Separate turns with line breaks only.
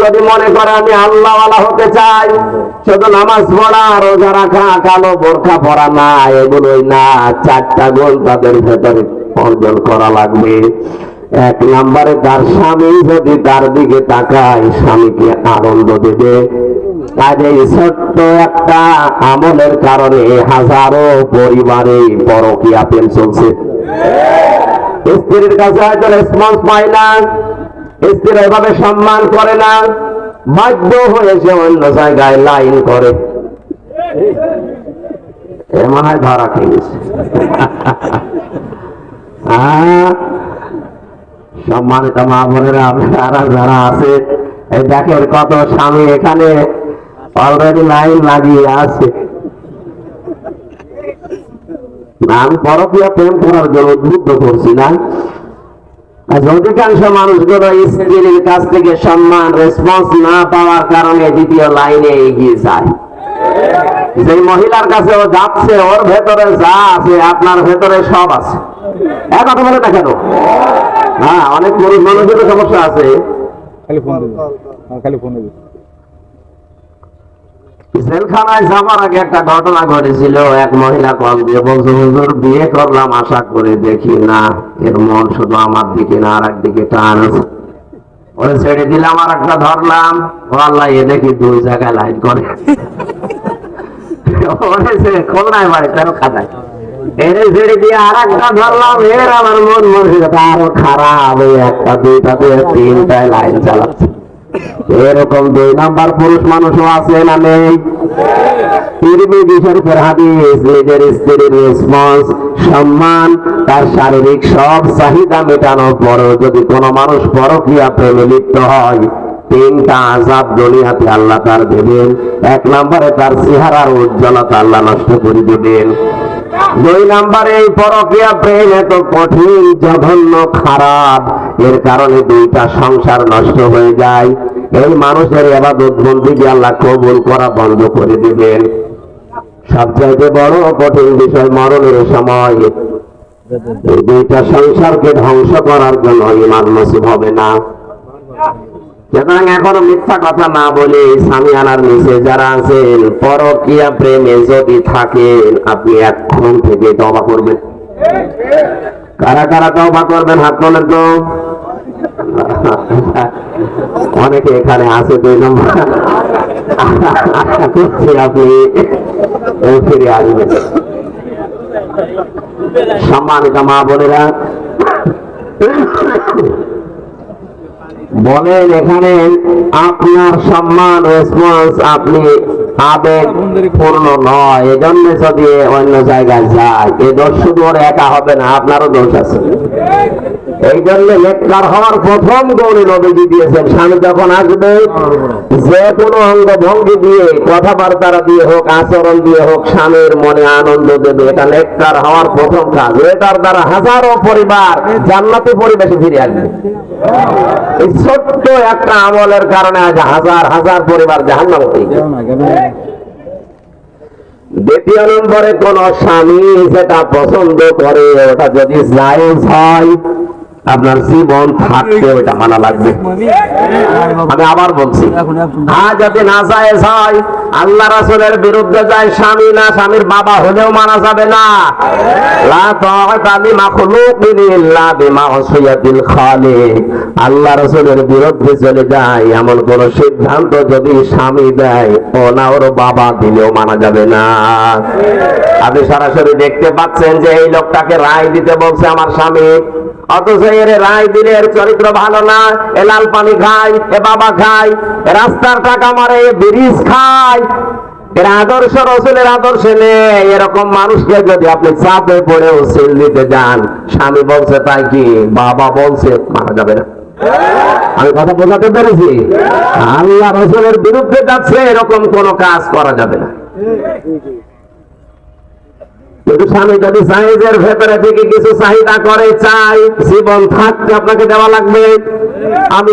যদি মনে করে আমি আল্লাহওয়ালা হতে চাই, শুধু নামাজ পড়া, রোজা রাখা, কালো বোরখা পড়া না, এগুলোই না, চারটা তাদের ভেতরে অর্জন করা লাগবে। এক নম্বরে তার স্বামী যদি তার দিকে তাকায়, স্বামীকে আনন্দ দেবে। কাজে ছোট্ট একটা আমলের কারণে হাজারো পরিবারে পরকিয়া প্রেম চলছে। স্ত্রীর কাছে হয়তো রেসপন্স পায় না স্ত্রী এভাবে সম্মান করে না, বাধ্য হয়েছে অন্য জায়গায় লাইন করে। মনে হয় ধরা সম্মানিত মা বোনেরা, আপনারা যারা আছে, এই দেখেন কত স্বামী এখানে অলরেডি লাইন লাগিয়ে আছে। আমি পরকীয় প্রেম করার জন্য উদ্বুদ্ধ করছি না। আজ অধিকাংশ মানুষগুলো স্ত্রীর কাছ থেকে সম্মান রেসপন্স না পাওয়ার কারণে দ্বিতীয় লাইনে এগিয়ে যায়। যে মহিলার কাছে ও যাচ্ছে ওর ভেতরে যা আছে আপনার ভেতরে সব আছে। এক কথা বলে না কেন? হ্যাঁ অনেক পুরুষ মানুষের সমস্যা আছে।
খালি ফোন হ্যাঁ, খালি ফোন
জেলখানায় যাবার আগে একটা ঘটনা ঘটেছিল। এক মহিলা কল দিয়ে বলছে, হুজুর, বিয়ে করলাম, আশা করে দেখি না। এর মন শুধু আমার দিকে না আর একদিকে টান ওরে ছেড়ে দিলাম আর একটা ধরলাম। ও আল্লাহ, এ দেখি দুই জায়গায় করে। ওরে সে খাতায় এর ছেড়ে দিয়ে আর একটা ধরলাম, এর আমার মন মনসিকতা আরও খারাপ। এই একটা, দুইটা, তিনটায় লাইন চালাচ্ছে। এরকম দুই নাম্বার পুরুষ মানুষও আছে না নেই? শারীরিক সব চাহিদা মেটানোর পরেও যদি কোনো মানুষ পরকীয়া প্রেমে লিপ্ত হয়, তিনটা আজাব দুনিয়াতে আল্লাহ তার দেবেন। এক নম্বরে তার চেহারার উজ্জ্বলতা আল্লাহ নষ্ট করে দেবেন। দুই নম্বরে এই পরকীয়া প্রেম এত কঠিন, জঘন্য, খারাপ। এর কারণে দুইটা সংসার নষ্ট হয়ে যায়। এই মানুষের এবাদত বন্দিকে আল্লাহ কবুল করা বন্ধ করে দিবেন। সবচাইতে বড় কঠিন বিষয় মরণের সময়। এই দুইটা সংসারকে ধ্বংস করার জন্য ইমান নসিব হবে না। সুতরাং এখনও মিথ্যা কথা না বলে স্বামী আনার নিচে যারা আছেন, পরকিয়া প্রেমে যদি থাকেন, আপনি এখন থেকে তবা করবেন। কারা কারা তবা করবেন হাত তোলেন তো? অনেকে এখানে আছে, দুই নম্বর। আপনি ফিরে আসবেন। সম্মানিত মা বোনেরা, বলেন এখানে, আপনার সম্মান রেসপন্স আপনি আবেগ পূর্ণ নয়। এজন্য যদি অন্য জায়গায় যায়, এ দোষ শুধু একা হবে না, আপনারও দোষ আছে। এই জন্য নেককার হওয়ার প্রথম গৌরী নবীজি দিয়েছেন। স্বামী যখন আসবে যে কোনো অঙ্গ ভঙ্গি দিয়ে কথাবার্তা দিয়ে হোক আচরণ দিয়ে হোক স্বামীর মনে আনন্দ দেবে। এটা নেককার হওয়ার প্রথম কাজ। এটার দ্বারা হাজারো পরিবার জান্নাতি পরিবেশে ফিরে আসবে। এই ছোট্ট একটা আমলের কারণে আজ হাজার হাজার পরিবার জাহান্নাম হয়ে? দ্বিতীয় নম্বরে কোন স্বামী যেটা পছন্দ করে ওটা যদি জায়েজ হয় আপনার জীবন থাকতে ওইটা মানা লাগবে আমি আবার বলছি আর যাতে না যায় হয় আল্লাহ রাসূলের বিরুদ্ধে যায় স্বামী না, স্বামীর বাবা হলেও মানা যাবে না। আল্লাহ রাসূলের বিরুদ্ধে চলে যায়, এমন কোন সিদ্ধান্ত যদি স্বামী দেয়, ও না ওর বাবা দিলেও মানা যাবে না। আপনি সরাসরি দেখতে পাচ্ছেন যে এই লোকটাকে রায় দিতে বলছে আমার স্বামী। অথচ এর রায় দিলে এর চরিত্র ভালো না। এ লাল পানি খায়, এ বাবা খায় রাস্তার টাকা মারে ব্রিজ খায় এর আদর্শ রসুলের আদর্শে নেই। এরকম মানুষকে যদি আপনি চাপে পড়েও সিল দিতে যান, স্বামী বলছে তাই কি? বাবা বলছে মানা যাবে না। আমি কথা বোঝাতে পেরেছি? আল্লাহ রসুলের বিরুদ্ধে যাচ্ছে, এরকম কোন কাজ করা যাবে না। কিন্তু স্বামী যদি সাইজের ভেতরে থেকে কিছু চাহিদা করে, চাই, জীবন থাকতে আপনাকে দেওয়া লাগবে। আমি